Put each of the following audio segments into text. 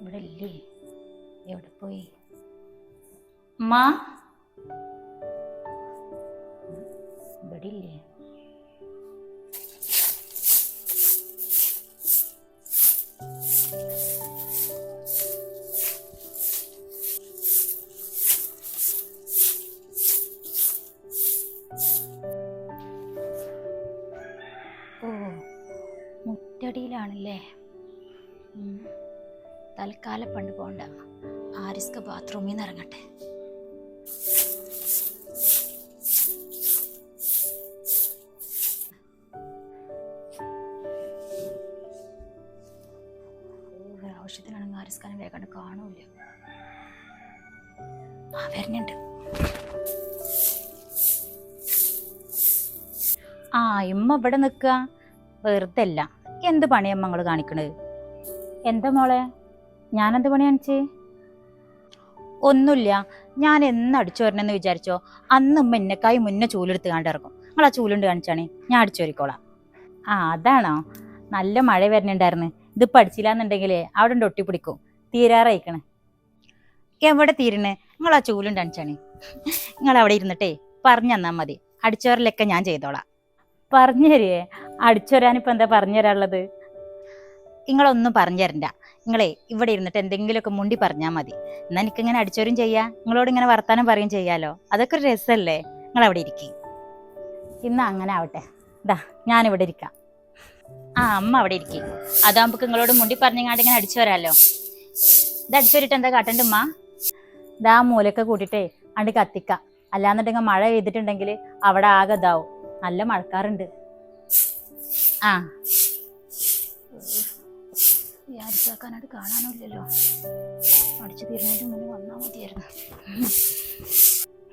ഇവിടെ ഇല്ലേ എവിടെ പോയി? അമ്മ ഇവിടെ ഇല്ലേ ഓ മുറ്റടിയിലാണല്ലേ. തൽക്കാലം പണ്ട് പോണ്ട. ആരിസ്ക ബാത്റൂമിൽ നിന്ന് ഇറങ്ങട്ടെ. ആവശ്യത്തിനാണെങ്കിൽ ആരിസ്കാനെ വേഗം കാണൂല ആ വരുന്നുണ്ട്. ആ ഇമ്മ ഇവിടെ നിൽക്കുക. വെറുതെ അല്ല. എന്ത് പണിയമ്മ നിങ്ങൾ കാണിക്കണത്? എന്താ മോളെ? ഞാനെന്ത് പണി കാണിച്ച് ഒന്നുമില്ല. ഞാൻ എന്ന് അടിച്ചു വരണമെന്ന് വിചാരിച്ചോ അന്ന് ഉമ്മ എന്നെക്കായി മുന്നേ ചൂലെടുത്ത് കാണ്ട് ഇറങ്ങും നിങ്ങൾ ആ ചൂലുണ്ട് കാണിച്ചാണേ ഞാൻ അടിച്ചു വരിക്കോളാം. ആ അതാണോ? നല്ല മഴ വരണുണ്ടായിരുന്നു. ഇത് പഠിച്ചില്ലാന്നുണ്ടെങ്കിലേ അവിടെ ഉണ്ട് ഒട്ടിപ്പിടിക്കും തീരാറായിക്കണേ. എവിടെ തീരണേ? നിങ്ങൾ ആ ചൂലുണ്ട് കാണിച്ചാണേ. നിങ്ങൾ അവിടെ ഇരുന്നിട്ടേ പറഞ്ഞു തന്നാൽ മതി. അടിച്ചോരലൊക്കെ ഞാൻ ചെയ്തോളാം. പറഞ്ഞു തരേ അടിച്ചു വരാനിപ്പോൾ എന്താ പറഞ്ഞു തരാനുള്ളത്? നിങ്ങളൊന്നും പറഞ്ഞു തരണ്ട നിങ്ങളെ ഇവിടെ ഇരുന്നിട്ട് എന്തെങ്കിലുമൊക്കെ മുണ്ടി പറഞ്ഞാൽ മതി. എന്നാൽ എനിക്കിങ്ങനെ അടിച്ചോരും ചെയ്യാം. നിങ്ങളോട് ഇങ്ങനെ വർത്താനം പറയും ചെയ്യാലോ. അതൊക്കെ ഒരു രസമല്ലേ നിങ്ങൾ അവിടെ ഇരിക്കും. ഇന്ന് അങ്ങനെ ആവട്ടെ. ഇതാ ഞാനിവിടെ ഇരിക്കാം. ആ അമ്മ അവിടെ ഇരിക്കും. അതാകുമ്പോൾ നിങ്ങളോട് മുണ്ടി പറഞ്ഞങ്ങാണ്ട് ഇങ്ങനെ അടിച്ചു വരാമല്ലോ ഇത് അടിച്ചു വരിട്ട് എന്താ കാട്ടണ്ട ഉമ്മ? ഇതാ മൂലൊക്കെ കൂട്ടിയിട്ടേ അണ്ട് കത്തിക്ക. അല്ലാന്നുണ്ടെങ്കിൽ മഴ പെയ്തിട്ടുണ്ടെങ്കിൽ അവിടെ ആകെ ഇതാവും. നല്ല മഴക്കാറുണ്ട്. ആ. വിചാരിച്ചാക്കാനായിട്ട് കാണാനില്ലല്ലോ അടിച്ചു തീരുന്നതിന് മുന്നേ വന്നാൽ മതിയായിരുന്നു.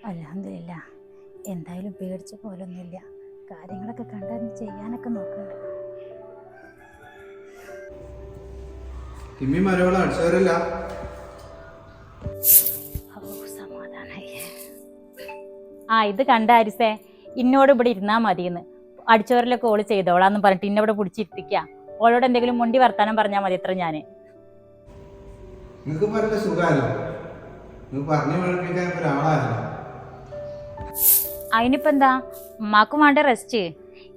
അലഹമില്ല എന്തായാലും പേടിച്ച പോലൊന്നുമില്ല. കാര്യങ്ങളൊക്കെ കണ്ടാൽ ചെയ്യാനൊക്കെ നോക്കുന്നുണ്ട് തിമ്മി മരവള അടിച്ചവരല്ല. ആ ഇത് കണ്ട അരിസേ ഇന്നോട് ഇവിടെ ഇരുന്നാ മതിയെന്ന്. അടിച്ചവരിലൊക്കെ ഓൾ ചെയ്തോളാന്ന് പറഞ്ഞിട്ട് ഇന്നോട് പിടിച്ചിരുത്തിക്ക ഓളോട് എന്തെങ്കിലും മുണ്ടി വർത്താനം പറഞ്ഞാൽ മതി ഇത്ര ഞാൻ. നിങ്ങൾക്ക് പറഞ്ഞ സുഖമല്ലോ പറഞ്ഞു പഠിപ്പിക്കാൻ ഇപ്പൊ ഒരാളായിരുന്നു അതിനിപ്പോ എന്താ? ഉമ്മാക്കും വേണ്ട റെസ്റ്റ്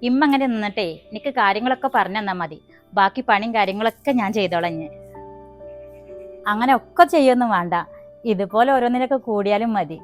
ഇമ്മ അങ്ങനെ നിന്നിട്ടേ എനിക്ക് കാര്യങ്ങളൊക്കെ പറഞ്ഞു തന്നാൽ മതി. ബാക്കി പണിയും കാര്യങ്ങളൊക്കെ ഞാൻ ചെയ്തോളാം ഞാൻ അങ്ങനെ ഒക്കെ ചെയ്യൊന്നും വേണ്ട. ഇതുപോലെ ഓരോന്നിനൊക്കെ കൂടിയാലും മതി.